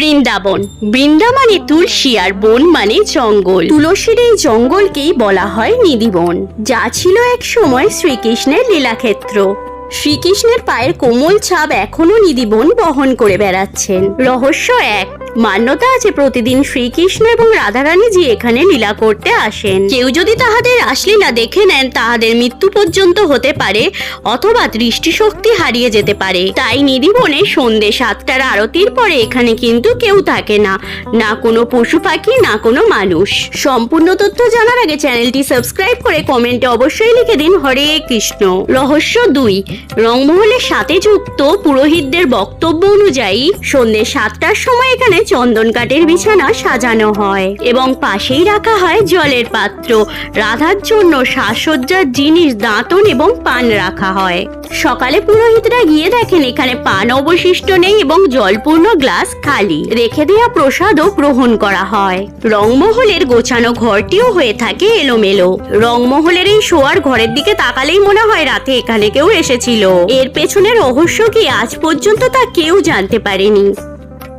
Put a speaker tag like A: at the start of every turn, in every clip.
A: বৃন্দাবন। বৃন্দা মানে তুলসী আর বন মানে জঙ্গল। তুলসীর এই জঙ্গলকেই বলা হয় নিধিবন, যা ছিল এক সময় শ্রীকৃষ্ণের লীলাক্ষেত্র। শ্রীকৃষ্ণের পায়ের কোমল ছাপ এখনও নিধিবন বহন করে বেড়াচ্ছেন। রহস্য এক মান্যতা আছে প্রতিদিন শ্রীকৃষ্ণ এবং রাধারানীজি এখানে লীলা করতে আসেন। কেউ যদি তাহাদের রাসলীলা দেখে নেন, তাহাদের মৃত্যু পর্যন্ত হতে পারে অথবা দৃষ্টিশক্তি হারিয়ে যেতে পারে। তাই নিধিবনে সন্ধে সাতটার আরতির পরে এখানে কিন্তু কেউ থাকে না না কোনো পশু পাখি, না কোনো মানুষ। সম্পূর্ণ তথ্য জানার আগে চ্যানেলটি সাবস্ক্রাইব করে কমেন্টে অবশ্যই লিখে দিন হরে কৃষ্ণ। রহস্য দুই, রংমহলের সাথে যুক্ত পুরোহিতদের বক্তব্য অনুযায়ী সন্ধ্যে সাতটার সময় এখানে চন্দন কাঠের বিছানা সাজানো হয় এবং পাশেই রাখা হয় জলের পাত্র। রাধার জন্য সাজসজ্জার জিনিস, দাঁতন এবং পান রাখা হয়। সকালে পুরোহিতরা গিয়ে দেখেন এখানে পান অবশিষ্ট নেই এবং জলপূর্ণ গ্লাস খালি। রেখে দেওয়া প্রসাদও গ্রহণ করা হয়। রংমহলের গোছানো ঘরটিও হয়ে থাকে এলোমেলো। রংমহলের এই শোয়ার ঘরের দিকে তাকালেই মনে হয় রাতে এখানে কেউ এসেছিল। এর পেছনে রহস্য কি আজ পর্যন্ত তা কেউ জানতে পারেনি।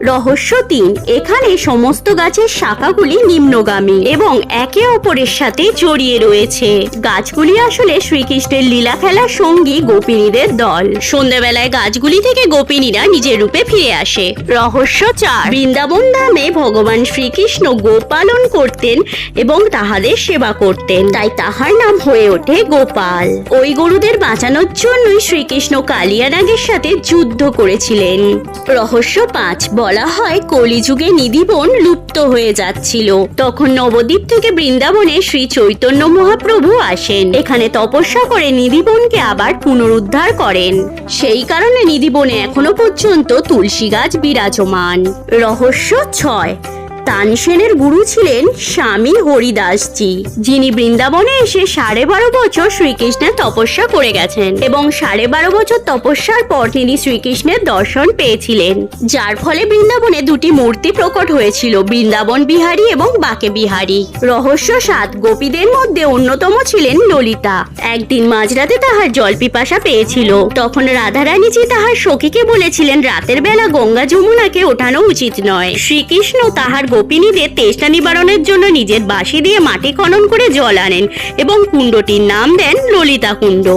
A: রহস্য তিন। এখানে সমস্ত গাছের শাখাগুলি নিম্নগামী এবং একে অপরের সাথে জড়িয়ে রয়েছে। গাছগুলি আসলে শ্রীকৃষ্ণের লীলা খেলার সঙ্গী গোপিনীদের দল। সন্ধ্যাবেলায় গাছগুলি থেকে গোপিনীরা নিজের রূপে ফিরে আসে। রহস্য চার। বৃন্দাবন ধামে ভগবান শ্রীকৃষ্ণ গোপালন করতেন এবং তাহাদের সেবা করতেন। তাই তাহার নাম হয়ে ওঠে গোপাল। ওই গরুদের বাঁচানোর জন্যই শ্রীকৃষ্ণ কালিয়ানাগের সাথে যুদ্ধ করেছিলেন। রহস্য পাঁচ। বলা হয় কলিযুগে নিধিবন লুপ্ত হয়ে যাচ্ছিল। তখন নবদ্বীপ থেকে বৃন্দাবনে শ্রী চৈতন্য মহাপ্রভু আসেন। এখানে তপস্যা করে নিধিবনকে আবার পুনরুদ্ধার করেন। সেই কারণে নিধিবনে এখনও পর্যন্ত তুলসী গাছ বিরাজমান। রহস্য ছয়। তানসেনের গুরু ছিলেন স্বামী হরিদাসজি, যিনি বৃন্দাবনে এসে সাড়ে বারো বছর শ্রীকৃষ্ণের তপস্যা করে গেছেন এবং সাড়ে বারো বছর তপস্যার পর তিনি শ্রীকৃষ্ণের দর্শন পেয়েছিলেন। যার ফলে বৃন্দাবনে দুটি মূর্তি প্রকট হয়েছিল, বৃন্দাবন বিহারী এবং বাকে বিহারী। রহস্য সাত, গোপীদের মধ্যে অন্যতম ছিলেন ললিতা। একদিন মাঝরাতে তাহার জল পিপাসা পেয়েছিল। তখন রাধারানীজি তাহার সখীকে বলেছিলেন, রাতের বেলা গঙ্গা যমুনাকে ওঠানো উচিত নয়। শ্রীকৃষ্ণ তাহার গোপিনীদের তেষ্টা নিবারণের জন্য নিজের বাঁশি দিয়ে মাটি খনন করে জল আনেন এবং কুণ্ডটির নাম দেন ললিতা কুণ্ড।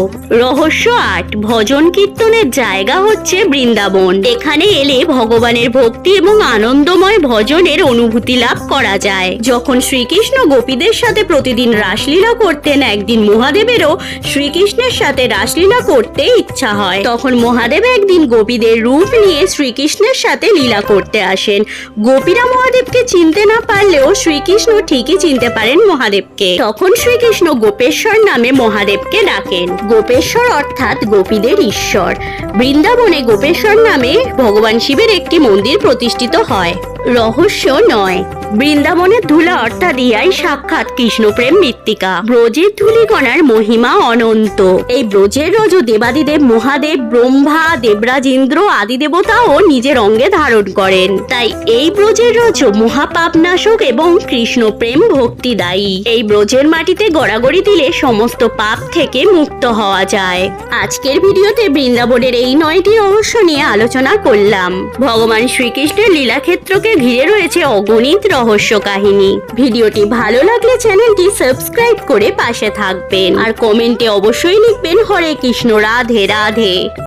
A: রহস্য আট, ভজন কীর্তনের জায়গা হচ্ছে বৃন্দাবন। এখানে এলে ভগবানের ভক্তি এবং আনন্দময় ভজনের অনুভূতি লাভ করা যায়। যখন শ্রীকৃষ্ণ গোপীদের সাথে প্রতিদিন রাসলীলা করতেন, একদিন মহাদেবেরও শ্রীকৃষ্ণের সাথে রাসলীলা করতে ইচ্ছা হয়। তখন মহাদেব একদিন গোপীদের রূপ নিয়ে শ্রীকৃষ্ণের সাথে লীলা করতে আসেন। গোপীরা মহাদেবকে চিনতে না পারলেও শ্রীকৃষ্ণ ঠিকই চিনতে পারেন মহাদেবকে। তখন শ্রীকৃষ্ণ গোপেশ্বর নামে মহাদেবকে ডাকেন। গোপেশ্বর অর্থাৎ গোপীদের ঈশ্বর। বৃন্দাবনে গোপেশ্বর নামে ভগবান শিবের একটি মন্দির প্রতিষ্ঠিত হয়। রহস্য নয়। বৃন্দাবনের ধুলা অর্থাৎ ইহাই সাক্ষাৎ কৃষ্ণপ্রেম মৃত্তিকা। ব্রজের ধুলিকণার মহিমা অনন্ত। এই ব্রজের রজ দেবাদিদেব মহাদেব, ব্রহ্মা, দেবরাজ ইন্দ্র আদি দেবতাও নিজের অঙ্গে ধারণ করেন। তাই এই ব্রজের রজ মহাপাপনাশক এবং কৃষ্ণ কৃষ্ণপ্রেম ভক্তিদায়ী এই ব্রজের মাটিতে গড়াগড়ি দিলে সমস্ত পাপ থেকে মুক্ত হওয়া যায়। আজকের ভিডিওতে বৃন্দাবনের এই নয়টি রহস্য নিয়ে আলোচনা করলাম। ভগবান শ্রীকৃষ্ণের লীলাক্ষেত্রকে ঘিরে রয়েছে অগণিত রহস্য কাহিনী। ভিডিওটি ভালো লাগলে চ্যানেলটি সাবস্ক্রাইব করে পাশে থাকবেন। আর কমেন্টে অবশ্যই লিখবেন হরে কৃষ্ণ, রাধে রাধে।